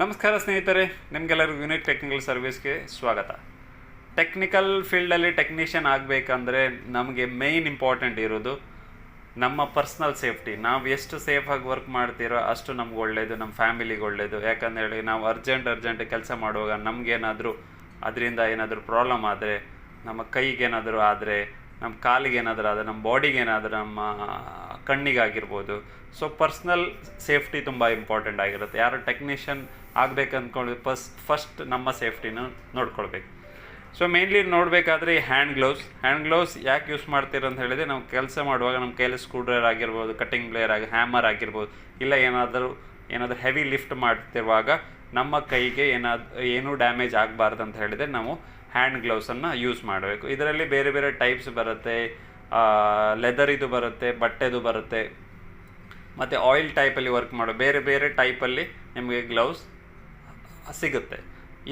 ನಮಸ್ಕಾರ ಸ್ನೇಹಿತರೆ, ನಿಮಗೆಲ್ಲರಿಗೂ ಯೂನಿಕ್ ಟೆಕ್ನಿಕಲ್ ಸರ್ವಿಸ್ಗೆ ಸ್ವಾಗತ. ಟೆಕ್ನಿಕಲ್ ಫೀಲ್ಡಲ್ಲಿ ಟೆಕ್ನಿಷಿಯನ್ ಆಗಬೇಕಂದ್ರೆ ನಮಗೆ ಮೇಯ್ನ್ ಇಂಪಾರ್ಟೆಂಟ್ ಇರೋದು ನಮ್ಮ ಪರ್ಸ್ನಲ್ ಸೇಫ್ಟಿ ನಾವು ಎಷ್ಟು ಸೇಫಾಗಿ ವರ್ಕ್ ಮಾಡ್ತೀರೋ ಅಷ್ಟು ನಮ್ಗೆ ಒಳ್ಳೆಯದು ನಮ್ಮ ಫ್ಯಾಮಿಲಿಗೆ ಒಳ್ಳೆಯದು ಯಾಕಂದೇಳಿ ನಾವು ಅರ್ಜೆಂಟ್ ಅರ್ಜೆಂಟ್ ಕೆಲಸ ಮಾಡುವಾಗ ನಮಗೇನಾದರೂ ಅದರಿಂದ ಏನಾದರೂ ಪ್ರಾಬ್ಲಮ್ ಆದರೆ, ನಮ್ಮ ಕೈಗೇನಾದರೂ ಆದರೆ ನಮ್ಮ ಕಾಲಿಗೆ ಏನಾದರೂ ಆದರೆ ನಮ್ಮ ಬಾಡಿಗೆ ಏನಾದರೂ ನಮ್ಮ ಕಣ್ಣಿಗಾಗಿರ್ಬೋದು. ಸೊ ಪರ್ಸ್ನಲ್ ಸೇಫ್ಟಿ ತುಂಬ ಇಂಪಾರ್ಟೆಂಟ್ ಆಗಿರುತ್ತೆ. ಯಾರು ಟೆಕ್ನಿಷಿಯನ್ ಆಗಬೇಕು ಅಂದ್ಕೊಂಡು ಫಸ್ಟ್ ಫಸ್ಟ್ ನಮ್ಮ ಸೇಫ್ಟಿನ ನೋಡ್ಕೊಳ್ಬೇಕು. ಸೊ ಮೇನ್ಲಿ ನೋಡಬೇಕಾದ್ರೆ ಈ ಹ್ಯಾಂಡ್ ಗ್ಲೌಸ್ ಹ್ಯಾಂಡ್ ಗ್ಲೌಸ್ ಯಾಕೆ ಯೂಸ್ ಮಾಡ್ತೀರ ಅಂತ ಹೇಳಿದ್ರೆ, ನಾವು ಕೆಲಸ ಮಾಡುವಾಗ ನಮ್ಮ ಕೈಯಲ್ಲಿ ಸ್ಕ್ರೂಡ್ರೈವರ್ ಆಗಿರ್ಬೋದು ಕಟ್ಟಿಂಗ್ ಬ್ಲೇಯರ್ ಆಗಿ ಹ್ಯಾಮರ್ ಆಗಿರ್ಬೋದು, ಇಲ್ಲ ಏನಾದರೂ ಏನಾದರೂ ಹೆವಿ ಲಿಫ್ಟ್ ಮಾಡ್ತಿರುವಾಗ ನಮ್ಮ ಕೈಗೆ ಏನಾದ್, ಏನೂ ಡ್ಯಾಮೇಜ್ ಆಗಬಾರ್ದು ಅಂತ ಹೇಳಿದರೆ ನಾವು ಹ್ಯಾಂಡ್ ಗ್ಲೌಸನ್ನು ಯೂಸ್ ಮಾಡಬೇಕು. ಇದರಲ್ಲಿ ಬೇರೆ ಬೇರೆ ಟೈಪ್ಸ್ ಬರುತ್ತೆ. ಲೆದರ್ ಇದು ಬರುತ್ತೆ, ಬಟ್ಟೆದು ಬರುತ್ತೆ. ಮತ್ತು ಆಯಿಲ್ ಟೈಪಲ್ಲಿ ವರ್ಕ್ ಮಾಡೋ, ಬೇರೆ ಬೇರೆ ಟೈಪಲ್ಲಿ ನಿಮಗೆ ಗ್ಲೌಸ್ ಸಿಗುತ್ತೆ.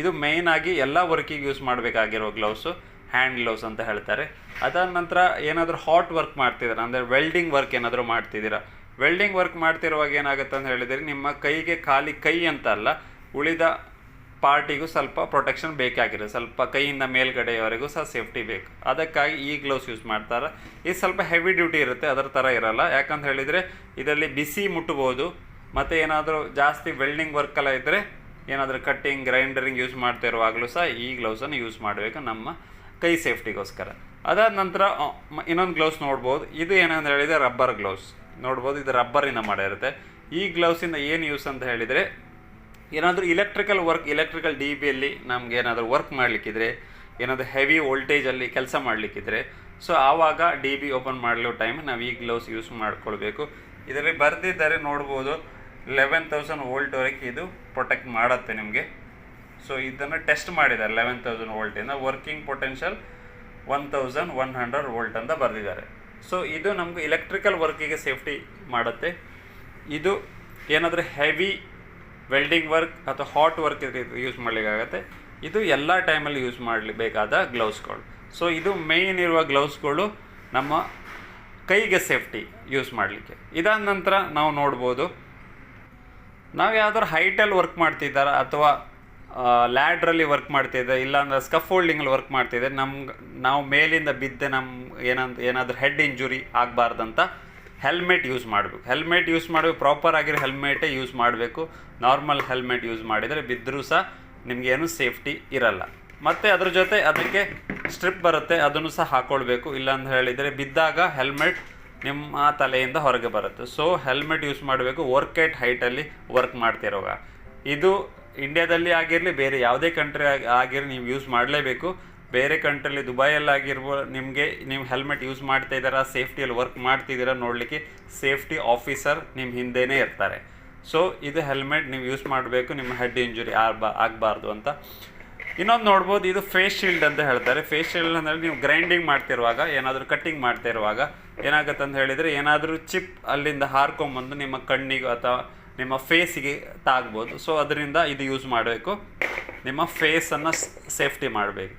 ಇದು ಮೇಯ್ನ್ ಆಗಿ ಎಲ್ಲ ವರ್ಕಿಗೆ ಯೂಸ್ ಮಾಡಬೇಕಾಗಿರೋ ಗ್ಲೌಸು ಹ್ಯಾಂಡ್ ಗ್ಲೌಸ್ ಅಂತ ಹೇಳ್ತಾರೆ. ಅದಾದ ನಂತರ ಏನಾದರೂ ಹಾಟ್ ವರ್ಕ್ ಮಾಡ್ತಿದ್ದೀರಾ, ಅಂದರೆ ವೆಲ್ಡಿಂಗ್ ವರ್ಕ್ ಏನಾದರೂ ಮಾಡ್ತಿದ್ದೀರಾ? ವೆಲ್ಡಿಂಗ್ ವರ್ಕ್ ಮಾಡ್ತಿರುವಾಗ ಏನಾಗುತ್ತೆ ಅಂತ ಹೇಳಿದರೆ, ನಿಮ್ಮ ಕೈಗೆ ಖಾಲಿ ಕೈ ಅಂತ ಅಲ್ಲ, ಉಳಿದ ಪಾರ್ಟಿಗೂ ಸ್ವಲ್ಪ ಪ್ರೊಟೆಕ್ಷನ್ ಬೇಕಾಗಿದೆ ಸ್ವಲ್ಪ ಕೈಯಿಂದ ಮೇಲ್ಗಡೆಯವರೆಗೂ ಸಹ ಸೇಫ್ಟಿ ಬೇಕು. ಅದಕ್ಕಾಗಿ ಈ ಗ್ಲೌಸ್ ಯೂಸ್ ಮಾಡ್ತಾರೆ. ಇದು ಸ್ವಲ್ಪ ಹೆವಿ ಡ್ಯೂಟಿ ಇರುತ್ತೆ, ಅದರ ಥರ ಇರಲ್ಲ. ಯಾಕಂತ ಹೇಳಿದರೆ, ಇದರಲ್ಲಿ ಬಿಸಿ ಮುಟ್ಟಬಹುದು ಮತ್ತು ಏನಾದರೂ ಜಾಸ್ತಿ ವೆಲ್ಡಿಂಗ್ ವರ್ಕೆಲ್ಲ ಇದ್ದರೆ ಏನಾದರೂ ಕಟ್ಟಿಂಗ್ ಗ್ರೈಂಡರಿಂಗ್ ಯೂಸ್ ಮಾಡ್ತಾ ಇರುವಾಗಲೂ ಸಹ ಈ ಗ್ಲೌಸನ್ನು ಯೂಸ್ ಮಾಡಬೇಕು ನಮ್ಮ ಕೈ ಸೇಫ್ಟಿಗೋಸ್ಕರ ಅದಾದ ನಂತರ ಇನ್ನೊಂದು ಗ್ಲೌಸ್ ನೋಡ್ಬೋದು. ಇದು ಏನಂತ ಹೇಳಿದರೆ ರಬ್ಬರ್ ಗ್ಲೌಸ್ ನೋಡ್ಬೋದು, ಇದು ರಬ್ಬರಿಂದ ಮಾಡಿರುತ್ತೆ. ಈ ಗ್ಲೌಸಿಂದ ಏನು ಯೂಸ್ ಅಂತ ಹೇಳಿದರೆ ಏನಾದರೂ ಇಲೆಕ್ಟ್ರಿಕಲ್ ವರ್ಕ್ ಇಲೆಕ್ಟ್ರಿಕಲ್ ಡಿ ಬಿಯಲ್ಲಿ ನಮ್ಗೆ ಏನಾದರೂ ವರ್ಕ್ ಮಾಡಲಿಕ್ಕಿದ್ರೆ, ಏನಾದರೂ ಹೆವಿ ವೋಲ್ಟೇಜಲ್ಲಿ ಕೆಲಸ ಮಾಡಲಿಕ್ಕಿದ್ರೆ ಸೊ ಆವಾಗ ಡಿ ಬಿ ಓಪನ್ ಮಾಡಲು ಟೈಮ್ ನಾವು ಈ ಗ್ಲೌಸ್ ಯೂಸ್ ಮಾಡ್ಕೊಳ್ಬೇಕು. ಇದರಲ್ಲಿ ಬರೆದಿದ್ದಾರೆ ನೋಡ್ಬೋದು ಲೆವೆನ್ ತೌಸಂಡ್ ವೋಲ್ಟ್ವರೆಗೆ ಇದು ಪ್ರೊಟೆಕ್ಟ್ ಮಾಡುತ್ತೆ ನಿಮಗೆ. ಸೊ ಇದನ್ನು ಟೆಸ್ಟ್ ಮಾಡಿದ್ದಾರೆ eleven thousand ವೋಲ್ಟಿಂದ working potential one thousand one hundred volt ಅಂತ ಬರೆದಿದ್ದಾರೆ. ಸೊ ಇದು ನಮಗೆ ಇಲೆಕ್ಟ್ರಿಕಲ್ ವರ್ಕಿಗೆ ಸೇಫ್ಟಿ ಮಾಡುತ್ತೆ. ಇದು ಏನಾದರೂ ಹೆವಿ ವೆಲ್ಡಿಂಗ್ ವರ್ಕ್ ಅಥವಾ ಹಾಟ್ ವರ್ಕ್ ಯೂಸ್ ಮಾಡಲಿಕ್ಕಾಗತ್ತೆ. ಇದು ಎಲ್ಲ ಟೈಮಲ್ಲಿ ಯೂಸ್ ಮಾಡಲಿಬೇಕಾದ ಗ್ಲೌಸ್ಗಳು ಸೊ ಇದು ಮೇಯ್ನ್ ಇರುವ ಗ್ಲೌಸ್ಗಳು ನಮ್ಮ ಕೈಗೆ ಸೇಫ್ಟಿ ಯೂಸ್ ಮಾಡಲಿಕ್ಕೆ. ಇದಾದ ನಂತರ ನಾವು ನೋಡ್ಬೋದು, ನಾವು ಯಾವ್ದಾದ್ರು ಹೈಟಲ್ಲಿ ವರ್ಕ್ ಮಾಡ್ತಿದ್ದಾರ ಅಥವಾ ಲ್ಯಾಡ್ರಲ್ಲಿ ವರ್ಕ್ ಮಾಡ್ತಿದ್ದೆ, ಇಲ್ಲಾಂದ್ರೆ ಸ್ಕಫೋಲ್ಡಿಂಗಲ್ಲಿ ವರ್ಕ್ ಮಾಡ್ತಿದ್ದೆ, ನಮ್ಗೆ, ನಾವು ಮೇಲಿಂದ ಬಿದ್ದೆ ನಮ್ಮ ಏನಂತ, ಏನಾದರೂ ಹೆಡ್ ಇಂಜುರಿ ಆಗಬಾರ್ದಂತ ಹೆಲ್ಮೆಟ್ ಯೂಸ್ ಮಾಡಬೇಕು. ಹೆಲ್ಮೆಟ್ ಯೂಸ್ ಮಾಡಬೇಕು ಪ್ರಾಪರ್ ಆಗಿರೋ ಹೆಲ್ಮೆಟೇ ಯೂಸ್ ಮಾಡಬೇಕು. ನಾರ್ಮಲ್ ಹೆಲ್ಮೆಟ್ ಯೂಸ್ ಮಾಡಿದರೆ ಬಿದ್ದರೂ ಸಹ ನಿಮಗೇನು ಸೇಫ್ಟಿ ಇರಲ್ಲ. ಮತ್ತು ಅದ್ರ ಜೊತೆ ಅದಕ್ಕೆ ಸ್ಟ್ರಿಪ್ ಬರುತ್ತೆ, ಅದನ್ನು ಸಹ ಹಾಕ್ಕೊಳ್ಬೇಕು ಇಲ್ಲಾಂತ ಹೇಳಿದರೆ ಬಿದ್ದಾಗ ಹೆಲ್ಮೆಟ್ ನಿಮ್ಮ ತಲೆಯಿಂದ ಹೊರಗೆ ಬರುತ್ತೆ. ಸೊ ಹೆಲ್ಮೆಟ್ ಯೂಸ್ ಮಾಡಬೇಕು. ವರ್ಕ್ ಎಟ್ ಹೈಟಲ್ಲಿ ವರ್ಕ್ ಮಾಡ್ತಿರೋವಾಗ ಇದು ಇಂಡಿಯಾದಲ್ಲಿ ಆಗಿರಲಿ, ಬೇರೆ ಯಾವುದೇ ಕಂಟ್ರಿ ಆಗಿ ಆಗಿರಲಿ ನೀವು ಯೂಸ್ ಮಾಡಲೇಬೇಕು. ಬೇರೆ ಕಂಟ್ರಿಲಿ ದುಬೈಯಲ್ಲಿ ಆಗಿರ್ಬೋದು ನಿಮಗೆ ನೀವು ಹೆಲ್ಮೆಟ್ ಯೂಸ್ ಮಾಡ್ತಾ ಇದ್ದೀರಾ, ಸೇಫ್ಟಿಯಲ್ಲಿ ವರ್ಕ್ ಮಾಡ್ತಿದ್ದೀರಾ ನೋಡಲಿಕ್ಕೆ ಸೇಫ್ಟಿ ಆಫೀಸರ್ ನಿಮ್ಮ ಹಿಂದೆನೇ ಇರ್ತಾರೆ. ಸೊ ಇದು ಹೆಲ್ಮೆಟ್ ನೀವು ಯೂಸ್ ಮಾಡಬೇಕು, ನಿಮ್ಮ ಹೆಡ್ ಇಂಜುರಿ ಆಗ್ಬಾ ಆಗಬಾರ್ದು ಅಂತ. ಇನ್ನೊಂದು ನೋಡ್ಬೋದು, ಇದು ಫೇಸ್ ಶೀಲ್ಡ್ ಅಂತ ಹೇಳ್ತಾರೆ. ಫೇಸ್ ಶೀಲ್ಡ್ ಅಂದರೆ ನೀವು ಗ್ರೈಂಡಿಂಗ್ ಮಾಡ್ತಿರುವಾಗ, ಏನಾದರೂ ಕಟ್ಟಿಂಗ್ ಮಾಡ್ತಿರುವಾಗ ಏನಾಗುತ್ತೆ ಅಂತ ಹೇಳಿದರೆ, ಏನಾದರೂ ಚಿಪ್ ಅಲ್ಲಿಂದ ಹಾರ್ಕೊಂಬಂದು ನಿಮ್ಮ ಕಣ್ಣಿಗೆ ಅಥವಾ ನಿಮ್ಮ ಫೇಸಿಗೆ ತಾಗ್ಬೋದು. ಸೊ ಅದರಿಂದ ಇದು ಯೂಸ್ ಮಾಡಬೇಕು. ನಿಮ್ಮ ಫೇಸನ್ನು ಸೇಫ್ಟಿ ಮಾಡಬೇಕು.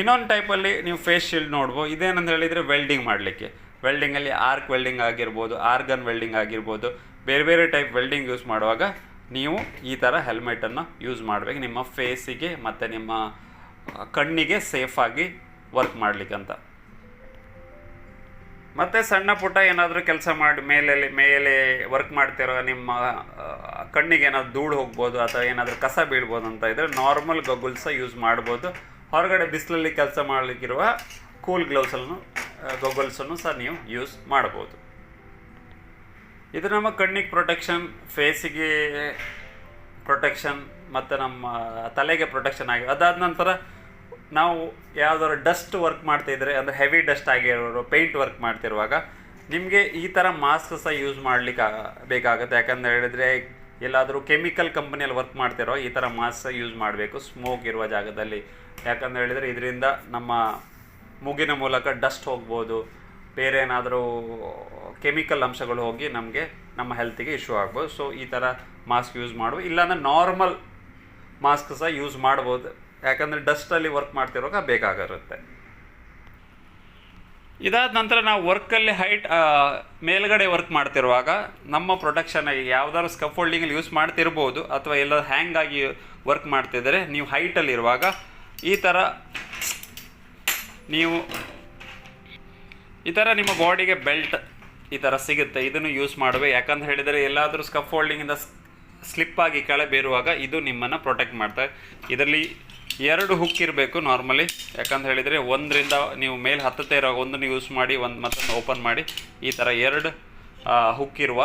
ಇನ್ನೊಂದು ಟೈಪಲ್ಲಿ ನೀವು ಫೇಸ್ ಶೀಲ್ಡ್ ನೋಡ್ಬೋದು. ಇದೇನಂತ ಹೇಳಿದರೆ ವೆಲ್ಡಿಂಗ್ ಮಾಡಲಿಕ್ಕೆ. ವೆಲ್ಡಿಂಗಲ್ಲಿ ಆರ್ಕ್ ವೆಲ್ಡಿಂಗ್ ಆಗಿರ್ಬೋದು ಆರ್ಗನ್ ವೆಲ್ಡಿಂಗ್ ಆಗಿರ್ಬೋದು, ಬೇರೆ ಬೇರೆ ಟೈಪ್ ವೆಲ್ಡಿಂಗ್ ಯೂಸ್ ಮಾಡುವಾಗ ನೀವು ಈ ಥರ ಹೆಲ್ಮೆಟನ್ನು ಯೂಸ್ ಮಾಡಬೇಕು. ನಿಮ್ಮ ಫೇಸಿಗೆ ಮತ್ತು ನಿಮ್ಮ ಕಣ್ಣಿಗೆ ಸೇಫಾಗಿ ವರ್ಕ್ ಮಾಡಲಿಕ್ಕಂತ. ಮತ್ತು ಸಣ್ಣ ಪುಟ್ಟ ಏನಾದರೂ ಕೆಲಸ ಮಾಡಿ ಮೇಲೆ ಮೇಲೆ ವರ್ಕ್ ಮಾಡ್ತಿರೋ ನಿಮ್ಮ ಕಣ್ಣಿಗೆ ಏನಾದರೂ ಧೂಳು ಹೋಗ್ಬೋದು, ಅಥವಾ ಏನಾದರೂ ಕಸ ಬೀಳ್ಬೋದು ಅಂತ ಇದ್ದರೆ ನಾರ್ಮಲ್ ಗಗುಲ್ಸ ಯೂಸ್ ಮಾಡ್ಬೋದು. ಹೊರಗಡೆ ಬಿಸಿಲಲ್ಲಿ ಕೆಲಸ ಮಾಡಲಿಕ್ಕಿರುವ ಕೂಲ್ ಗ್ಲೌಸನ್ನು ಗೊಗಲ್ಸನ್ನು ಸಹ ನೀವು ಯೂಸ್ ಮಾಡ್ಬೋದು ಇದು ನಮ್ಮ ಕಣ್ಣಿಗೆ ಪ್ರೊಟೆಕ್ಷನ್, ಫೇಸಿಗೆ ಪ್ರೊಟೆಕ್ಷನ್, ಮತ್ತು ನಮ್ಮ ತಲೆಗೆ ಪ್ರೊಟೆಕ್ಷನ್ ಆಗಿ ಅದಾದ ನಂತರ ನಾವು ಯಾವುದಾದ್ರು ಡಸ್ಟ್ ವರ್ಕ್ ಮಾಡ್ತಿದ್ರೆ ಅಂದರೆ ಹೆವಿ ಡಸ್ಟ್ ಆಗಿರೋರು ಪೇಂಟ್ ವರ್ಕ್ ಮಾಡ್ತಿರುವಾಗ, ನಿಮಗೆ ಈ ಥರ ಮಾಸ್ಕ್ ಸಹ ಯೂಸ್ ಮಾಡಲಿಕ್ಕೆ ಬೇಕಾಗುತ್ತೆ ಯಾಕಂತ ಹೇಳಿದರೆ ಎಲ್ಲಾದರೂ ಕೆಮಿಕಲ್ ಕಂಪನಿಯಲ್ಲಿ ವರ್ಕ್ ಮಾಡ್ತಿರೋ ಈ ಥರ ಮಾಸ್ಕ್ ಯೂಸ್ ಮಾಡಬೇಕು ಸ್ಮೋಕ್ ಇರುವ ಜಾಗದಲ್ಲಿ. ಯಾಕಂತ ಹೇಳಿದರೆ ಇದರಿಂದ ನಮ್ಮ ಮೂಗಿನ ಮೂಲಕ ಡಸ್ಟ್ ಹೋಗ್ಬೋದು, ಬೇರೆ ಏನಾದರೂ ಕೆಮಿಕಲ್ ಅಂಶಗಳು ಹೋಗಿ ನಮಗೆ ನಮ್ಮ ಹೆಲ್ತಿಗೆ ಇಶ್ಯೂ ಆಗ್ಬೋದು. ಸೊ ಈ ಥರ ಮಾಸ್ಕ್ ಯೂಸ್ ಮಾಡುವ, ಇಲ್ಲಾಂದರೆ ನಾರ್ಮಲ್ ಮಾಸ್ಕ್ ಸಹ ಯೂಸ್ ಮಾಡ್ಬೋದು. ಯಾಕಂದರೆ ಡಸ್ಟಲ್ಲಿ ವರ್ಕ್ ಮಾಡ್ತಿರುವಾಗ ಬೇಕಾಗಿರುತ್ತೆ. ಇದಾದ ನಂತರ ನಾವು ವರ್ಕಲ್ಲಿ ಹೈಟ್ ಮೇಲ್ಗಡೆ ವರ್ಕ್ ಮಾಡ್ತಿರುವಾಗ ನಮ್ಮ ಪ್ರೊಟೆಕ್ಷನ್ ಯಾವ್ದಾದ್ರು ಸ್ಕಫೋಲ್ಡಿಂಗಲ್ಲಿ ಯೂಸ್ ಮಾಡ್ತಿರ್ಬೋದು ಅಥವಾ ಎಲ್ಲ ಹ್ಯಾಂಗ್ ಆಗಿ ವರ್ಕ್ ಮಾಡ್ತಿದ್ದರೆ ನೀವು ಹೈಟಲ್ಲಿರುವಾಗ ಈ ಥರ ನೀವು ಈ ಥರ ನಿಮ್ಮ ಬಾಡಿಗೆ ಬೆಲ್ಟ್ ಈ ಥರ ಸಿಗುತ್ತೆ. ಇದನ್ನು ಯೂಸ್ ಮಾಡುವೆ. ಯಾಕಂತ ಹೇಳಿದರೆ ಎಲ್ಲಾದರೂ ಸ್ಕಫ್ ಹೋಲ್ಡಿಂಗಿಂದ ಸ್ಲಿಪ್ ಆಗಿ ಕೆಳ ಬೇರುವಾಗ ಇದು ನಿಮ್ಮನ್ನು ಪ್ರೊಟೆಕ್ಟ್ ಮಾಡ್ತಾರೆ ಇದರಲ್ಲಿ ಎರಡು ಹುಕ್ ಇರಬೇಕು ನಾರ್ಮಲಿ ಯಾಕಂತ ಹೇಳಿದರೆ ಒಂದರಿಂದ ನೀವು ಮೇಲೆ ಹತ್ತತ್ತೆ ಇರೋ ಒಂದನ್ನು ಯೂಸ್ ಮಾಡಿ, ಒಂದು ಮತ್ತೊಂದು ಓಪನ್ ಮಾಡಿ. ಈ ಥರ ಎರಡು ಹುಕ್ ಇರುವ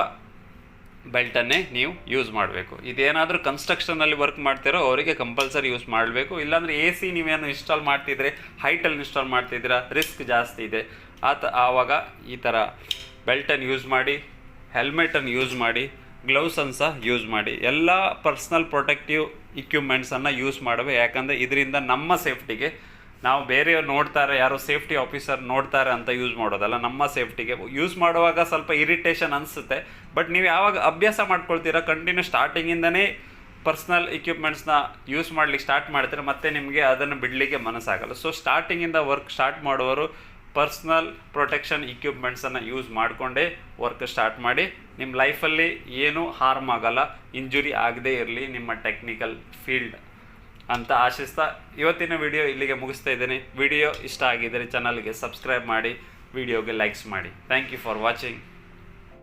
ಬೆಲ್ಟನ್ನೇ ನೀವು ಯೂಸ್ ಮಾಡಬೇಕು. ಇದೇನಾದರೂ ಕನ್ಸ್ಟ್ರಕ್ಷನಲ್ಲಿ ವರ್ಕ್ ಮಾಡ್ತಿರೋ ಅವರಿಗೆ ಕಂಪಲ್ಸರಿ ಯೂಸ್ ಮಾಡಬೇಕು. ಇಲ್ಲಾಂದರೆ ಎ ಸಿ ನೀವೇನು ಇನ್ಸ್ಟಾಲ್ ಮಾಡ್ತಿದ್ರೆ ಹೈಟಲ್ಲಿ ಇನ್ಸ್ಟಾಲ್ ಮಾಡ್ತಿದ್ದೀರಾ ರಿಸ್ಕ್ ಜಾಸ್ತಿ ಇದೆ. ಆತ, ಆವಾಗ ಈ ಥರ ಬೆಲ್ಟನ್ನು ಯೂಸ್ ಮಾಡಿ ಹೆಲ್ಮೆಟನ್ನು ಯೂಸ್ ಮಾಡಿ ಗ್ಲೌಸನ್ನು ಸಹ ಯೂಸ್ ಮಾಡಿ. ಎಲ್ಲ ಪರ್ಸ್ನಲ್ ಪ್ರೊಟೆಕ್ಟಿವ್ ಇಕ್ವಿಪ್ಮೆಂಟ್ಸನ್ನು ಯೂಸ್ ಮಾಡಬೇಕು. ಯಾಕಂದರೆ ಇದರಿಂದ ನಮ್ಮ ಸೇಫ್ಟಿಗೆ ನಾವು ಬೇರೆಯವ್ರು ನೋಡ್ತಾರೆ, ಯಾರೋ ಸೇಫ್ಟಿ ಆಫೀಸರ್ ನೋಡ್ತಾರೆ ಅಂತ ಯೂಸ್ ಮಾಡೋದಲ್ಲ, ನಮ್ಮ ಸೇಫ್ಟಿಗೆ ಯೂಸ್ ಮಾಡುವಾಗ ಸ್ವಲ್ಪ ಇರಿಟೇಷನ್ ಅನಿಸುತ್ತೆ. ಬಟ್ ನೀವು ಯಾವಾಗ ಅಭ್ಯಾಸ ಮಾಡ್ಕೊಳ್ತೀರಾ ಕಂಟಿನ್ಯೂ ಸ್ಟಾರ್ಟಿಂಗಿಂದನೇ ಪರ್ಸ್ನಲ್ ಇಕ್ವಿಪ್ಮೆಂಟ್ಸ್ನ ಯೂಸ್ ಮಾಡ್ಲಿಕ್ಕೆ ಸ್ಟಾರ್ಟ್ ಮಾಡ್ತೀರಾ, ಮತ್ತೆ ನಿಮಗೆ ಅದನ್ನು ಬಿಡಲಿಕ್ಕೆ ಮನಸ್ಸಾಗಲ್ಲ. ಸೊ ಸ್ಟಾರ್ಟಿಂಗಿಂದ ವರ್ಕ್ ಸ್ಟಾರ್ಟ್ ಮಾಡುವವರು ಪರ್ಸ್ನಲ್ ಪ್ರೊಟೆಕ್ಷನ್ ಇಕ್ವಿಪ್ಮೆಂಟ್ಸನ್ನು ಯೂಸ್ ಮಾಡಿಕೊಂಡೇ ವರ್ಕ್ ಸ್ಟಾರ್ಟ್ ಮಾಡಿ ನಿಮ್ಮ ಲೈಫಲ್ಲಿ ಏನೂ ಹಾರ್ಮ್ ಆಗಲ್ಲ, ಇಂಜುರಿ ಆಗದೇ ಇರಲಿ ನಿಮ್ಮ ಟೆಕ್ನಿಕಲ್ ಫೀಲ್ಡ್ ಅಂತ ಆಶಿಸ್ತಾ ಇವತ್ತಿನ ವಿಡಿಯೋ ಇಲ್ಲಿಗೆ ಮುಗಿಸ್ತಾ ಇದ್ದೀನಿ. ವಿಡಿಯೋ ಇಷ್ಟ ಆಗಿದ್ದರೆ ಚಾನಲ್ಗೆ ಸಬ್ಸ್ಕ್ರೈಬ್ ಮಾಡಿ, ವಿಡಿಯೋಗೆ ಲೈಕ್ಸ್ ಮಾಡಿ. Thank you for watching